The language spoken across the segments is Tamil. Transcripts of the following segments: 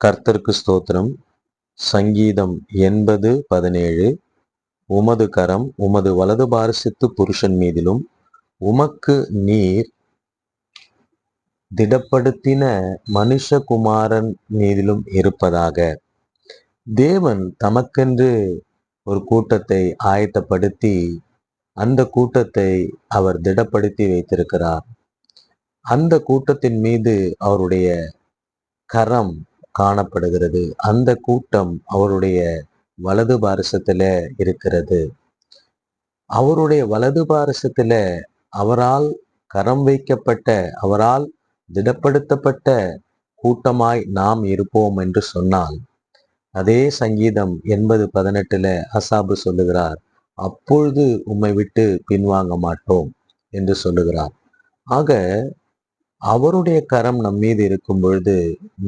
கர்த்தருக்கு ஸ்தோத்திரம். சங்கீதம் எண்பது பதினேழு. உமது கரம் உமது வலது பாரசித்து புருஷன் மீதிலும் உமக்கு நீர் திடப்படுத்தின மனுஷகுமாரன் மீதிலும் இருப்பதாக. தேவன் தமக்கென்று ஒரு கூட்டத்தை ஆயத்தப்படுத்தி அந்த கூட்டத்தை அவர் திடப்படுத்தி வைத்திருக்கிறார். அந்த கூட்டத்தின் மீது அவருடைய கரம் காணப்படுகிறது. அந்த கூட்டம் அவருடைய வலது பாரசத்துல இருக்கிறது. அவருடைய வலது பாரசத்துல அவரால் கரம் வைக்கப்பட்ட அவரால் திடப்படுத்தப்பட்ட கூட்டமாய் நாம் இருப்போம் என்று சொன்னால் அதே சங்கீதம் எண்பது பதினெட்டுல அசாபு சொல்லுகிறார் அப்பொழுது உம்மை விட்டு பின்வாங்க மாட்டோம் என்று சொல்லுகிறார். ஆக அவருடைய கரம் நம் மீது இருக்கும் பொழுது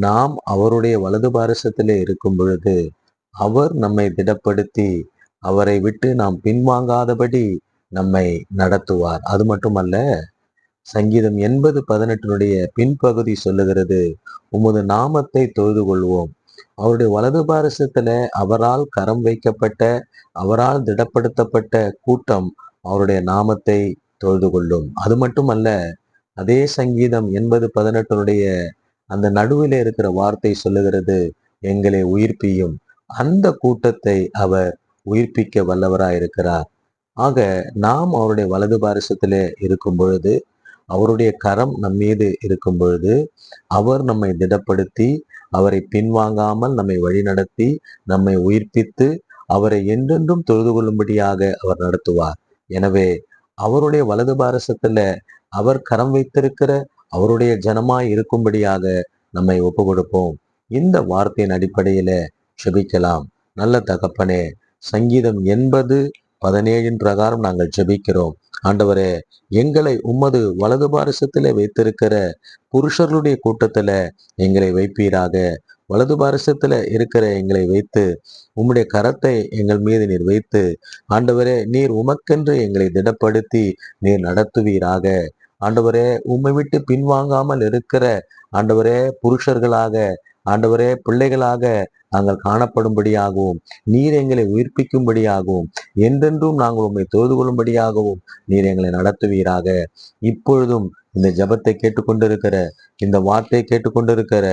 நாம் அவருடைய வலது பாரசத்திலே இருக்கும் பொழுது அவர் நம்மை திடப்படுத்தி அவரை விட்டு நாம் பின்வாங்காதபடி நம்மை நடத்துவார். அது மட்டுமல்ல சங்கீதம் எண்பது பதினெட்டினுடைய பின்பகுதி சொல்லுகிறது உமது நாமத்தை தொழுது கொள்வோம். அவருடைய வலது பாரசத்துல அவரால் கரம் வைக்கப்பட்ட அவரால் திடப்படுத்தப்பட்ட கூட்டம் அவருடைய நாமத்தை தொழுது கொள்ளும். அது மட்டுமல்ல அதே சங்கீதம் எண்பது பதினெட்டினுடைய அந்த நடுவில் இருக்கிற வார்த்தை சொல்லுகிறது எங்களை உயிர்ப்பியும். அந்த கூட்டத்தை அவர் உயிர்ப்பிக்க வல்லவராய் இருக்கிறார் ஆக நாம் அவருடைய வலது பாரிசத்திலே இருக்கும் பொழுது அவருடைய கரம் நம் மீது இருக்கும் பொழுது அவர் நம்மை திடப்படுத்தி அவரை பின்வாங்காமல் நம்மை வழிநடத்தி நம்மை உயிர்ப்பித்து அவரை என்றென்றும் தொழுது கொள்ளும்படியாக அவர் நடத்துவார். எனவே அவருடைய வலது பாரசத்துல அவர் கரம் வைத்திருக்கிற அவருடைய ஜனமாய் இருக்கும்படியாக நம்மை ஒப்பு கொடுப்போம் இந்த வார்த்தையின் அடிப்படையில செபிக்கலாம் நல்ல தகப்பனே சங்கீதம் எண்பது பதினேழின் பிரகாரம் நாங்கள் ஜெபிக்கிறோம். ஆண்டவரே எங்களை உமது வலது பாரசத்திலே வைத்திருக்கிற புருஷர்களுடைய கூட்டத்துல எங்களை வைப்பீராக. வலது பாரசத்துல இருக்கிற எங்களை வைத்து உம்முடைய கரத்தை எங்கள் மீது நீர் வைத்து ஆண்டவரே நீர் உமக்கென்று எங்களை திடப்படுத்தி நீர் நடத்துவீராக. ஆண்டவரே உம்மை விட்டு பின்வாங்காமல் இருக்கிற ஆண்டவரே புருஷர்களாக ஆண்டவரே பிள்ளைகளாக நாங்கள் காணப்படும்படியாகவும் நீர் எங்களை உயிர்ப்பிக்கும்படியாகவும் என்றென்றும் நாங்கள் உண்மை தொழுது கொள்ளும்படியாகவும் நீர் எங்களை நடத்துவீராக. இப்பொழுதும் இந்த ஜபத்தை கேட்டுக்கொண்டிருக்கிற இந்த வார்த்தையை கேட்டுக்கொண்டிருக்கிற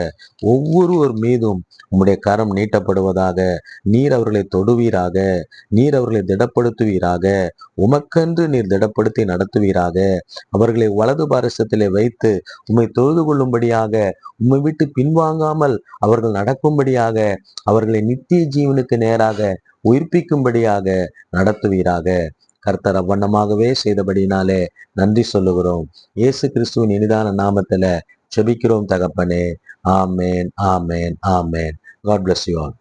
ஒவ்வொருவர் மீதும் உம்முடைய கரம் நீட்டப்படுவதாக நீர் அவர்களை தொடுவீராக நீர் அவர்களை திடப்படுத்துவீராக உமக்கென்று நீர் திடப்படுத்தி நடத்துவீராக அவர்களை வலது பாரசத்திலே வைத்து உம்மை தொழுது கொள்ளும்படியாக உம்மை விட்டு பின்வாங்காமல் அவர்கள் நடக்கும்படியாக அவர்களை நித்திய ஜீவனுக்கு நேராக உயிர்ப்பிக்கும்படியாக நடத்துவீராக. கர்த்தர் அவ்வண்ணமாகவே செய்தபடினாலே நன்றி சொல்லுகிறோம். இயேசு கிறிஸ்துவின் இனிதான நாமத்துல செபிக்கிறோம் தகப்பனே. ஆமேன் ஆமேன் ஆமேன். God bless you all